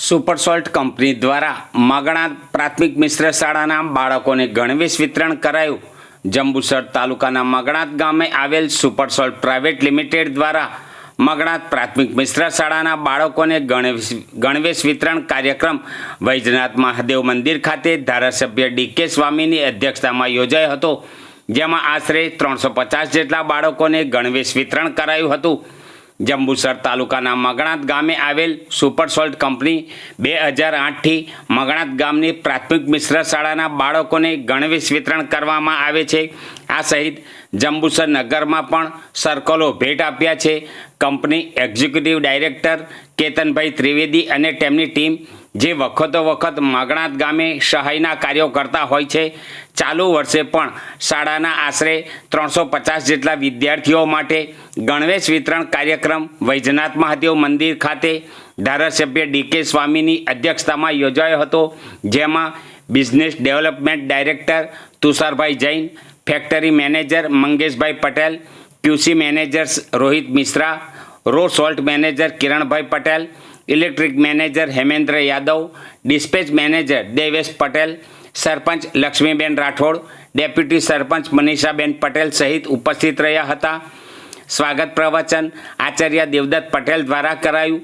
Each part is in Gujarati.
સુપરસોલ્ટ કંપની દ્વારા માગણા પ્રાથમિક મિશ્ર શાળાના બાળકોને ગણવેશ વિતરણ કરાયું. જંબુસર તાલુકાના મગણાત ગામે આવેલ સુપરસોલ્ટ પ્રાઇવેટ લિમિટેડ દ્વારા મગણાત પ્રાથમિક મિશ્ર શાળાના બાળકોને ગણવેશ ગણવેશ વિતરણ કાર્યક્રમ વૈજનાથ મહાદેવ મંદિર ખાતે ધારાસભ્ય ડીકે સ્વામીની અધ્યક્ષતામાં યોજાયો હતો, જેમાં આશરે ત્રણસો પચાસ જેટલા બાળકોને ગણવેશ વિતરણ કરાયું હતું. જંબુસર તાલુકાના મગણાત ગામે આવેલ સુપર સોલ્ટ કંપની બે હજાર આઠથી મગણાત ગામની પ્રાથમિક મિશ્ર શાળાના બાળકોને ગણવેશ વિતરણ કરવામાં આવે છે. આ સહિત જંબુસર નગરમાં પણ સર્કલો ભેટ આપ્યા છે. Company executive director Ketanbhai Trivedi અને તેમની ટીમ જે વખતો વખત માગણાત ગામે સહાયના કાર્યો કરતા હોય છે, ચાલુ વર્ષે પણ શાળાના આશરે ત્રણસો પચાસ જેટલા વિદ્યાર્થીઓ માટે ગણવેશ વિતરણ કાર્યક્રમ વૈજનાથ મહાદેવ મંદિર ખાતે ધારાસભ્ય ડીકે સ્વામીની અધ્યક્ષતામાં યોજાયો હતો, જેમાં business development director Tusharbhai Jain, factory manager Mangeshbhai Patel, QC managers Rohit Mishra raw salt manager Kiranbhai Patel electric manager Hemendra Yadav, dispatch manager Devesh Patel, sarpanch Laxmiben Rathod, deputy sarpanch Manishaben Patel સહિત ઉપસ્થિત રહ્યા હતા. સ્વાગત પ્રવચન આચાર્ય દેવદત્ત પટેલ દ્વારા કરાયું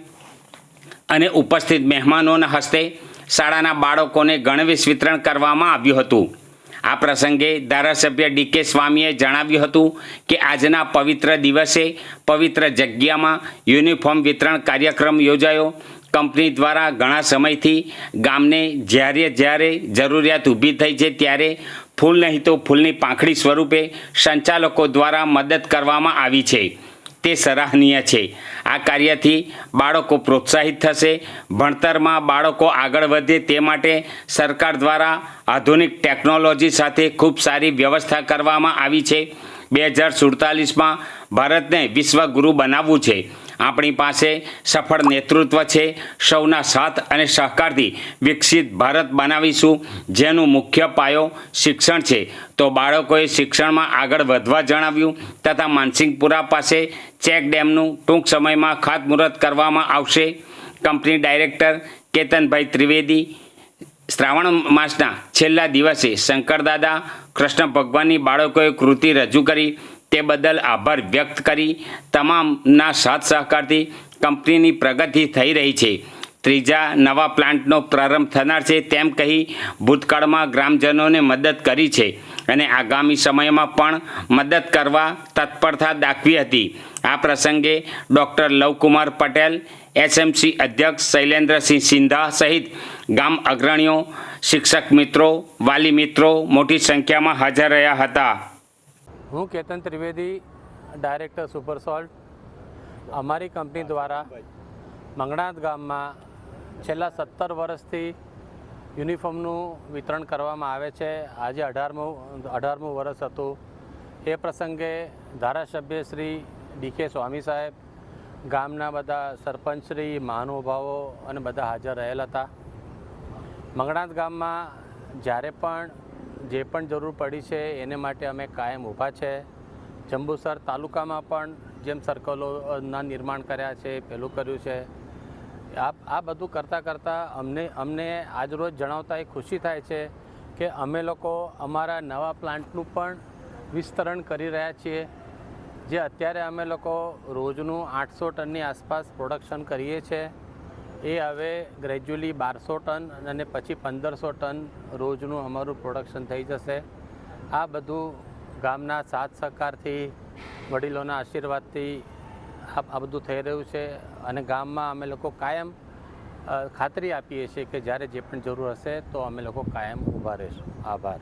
અને ઉપસ્થિત મહેમાનોના હસ્તે શાળાના બાળકોને ગણવેશ વિતરણ કરવામાં આવ્યું હતું. આ પ્રસંગે ધારાસભ્ય ડીકે સ્વામીએ જણાવ્યું હતું કે આજના પવિત્ર દિવસે પવિત્ર જગ્યામાં યુનિફોર્મ વિતરણ કાર્યક્રમ યોજાયો. કંપની દ્વારા ઘણા સમયથી ગામને જ્યારે જ્યારે જરૂરિયાત ઊભી થઈ છે ત્યારે ફૂલ નહીં તો ફૂલની પાંખડી સ્વરૂપે સંચાલકો દ્વારા મદદ કરવામાં આવી છે. તે સરાહનીય છે. આ કાર્યથી બાળકો પ્રોત્સાહિત થશે. ભણતરમાં બાળકો આગળ વધે તે માટે સરકાર દ્વારા આધુનિક ટેકનોલોજી સાથે ખૂબ સારી વ્યવસ્થા કરવામાં આવી છે. બે હજાર સુડતાલીસમાં ભારતને વિશ્વગુરુ બનાવવું છે. આપણી પાસે સફળ નેતૃત્વ છે. સૌના સાથ અને સહકારથી વિકસિત ભારત બનાવીશું, જેનું મુખ્ય પાયો શિક્ષણ છે. તો બાળકોએ શિક્ષણમાં આગળ વધવા જણાવ્યું તથા માનસિંહપુરા પાસે ચેક ડેમનું ટૂંક સમયમાં ખાતમુહૂર્ત કરવામાં આવશે. કંપની ડાયરેક્ટર કેતનભાઈ ત્રિવેદી શ્રાવણ માસના છેલ્લા દિવસે શંકરદાદા કૃષ્ણ ભગવાનની બાળકોએ કૃતિ રજૂ કરી. તે બદલ આભાર વ્યક્ત કરી તમામના સાથ સહકારથી કંપનીની પ્રગતિ થઈ રહી છે. ત્રીજા નવા પ્લાન્ટનો પ્રારંભ થનાર છે તેમ કહી ભૂતકાળમાં ગ્રામજનોને મદદ કરી છે અને આગામી સમયમાં પણ મદદ કરવા તત્પરતા દાખવી હતી. આ પ્રસંગે ડૉક્ટર લવકુમાર પટેલ, એસએમસી અધ્યક્ષ શૈલેન્દ્રસિંહ સિંધા સહિત ગામ અગ્રણીઓ, શિક્ષક મિત્રો, વાલી મિત્રો મોટી સંખ્યામાં હાજર રહ્યા હતા. હું Ketan Trivedi director super salt અમારી કંપની દ્વારા મંગણાત ગામમાં છેલ્લા સત્તર વર્ષથી યુનિફોર્મનું વિતરણ કરવામાં આવે છે. આજે અઢારમું અઢારમું વર્ષ હતું. એ પ્રસંગે ધારાસભ્ય શ્રી ડીકે સ્વામી સાહેબ, ગામના બધા સરપંચશ્રી મહાનુભાવો અને બધા હાજર રહેલા હતા. મંગણાત ગામમાં જ્યારે પણ જે પણ જરૂર પડી છે એને માટે અમે કાયમ ઊભા છે. જંબુસર તાલુકામાં પણ જેમ સર્કલોના નિર્માણ કર્યા છે, પેલું કર્યું છે. આ આ બધું કરતાં કરતાં અમને અમને આજરોજ જણાવતા એ ખુશી થાય છે કે અમે લોકો અમારા નવા પ્લાન્ટનું પણ વિસ્તરણ કરી રહ્યા છીએ. જે અત્યારે અમે લોકો રોજનું આઠસો ટનની આસપાસ પ્રોડક્શન કરીએ છીએ એ હવે ગ્રેજ્યુઅલી બારસો ટન અને પછી પંદરસો ટન રોજનું અમારું પ્રોડક્શન થઈ જશે. આ બધું ગામના સાથ સહકારથી, વડીલોના આશીર્વાદથી આ બધું થઈ રહ્યું છે અને ગામમાં અમે લોકો કાયમ ખાતરી આપીએ છીએ કે જ્યારે જે પણ જરૂર હશે તો અમે લોકો કાયમ ઊભા રહીશું. આભાર.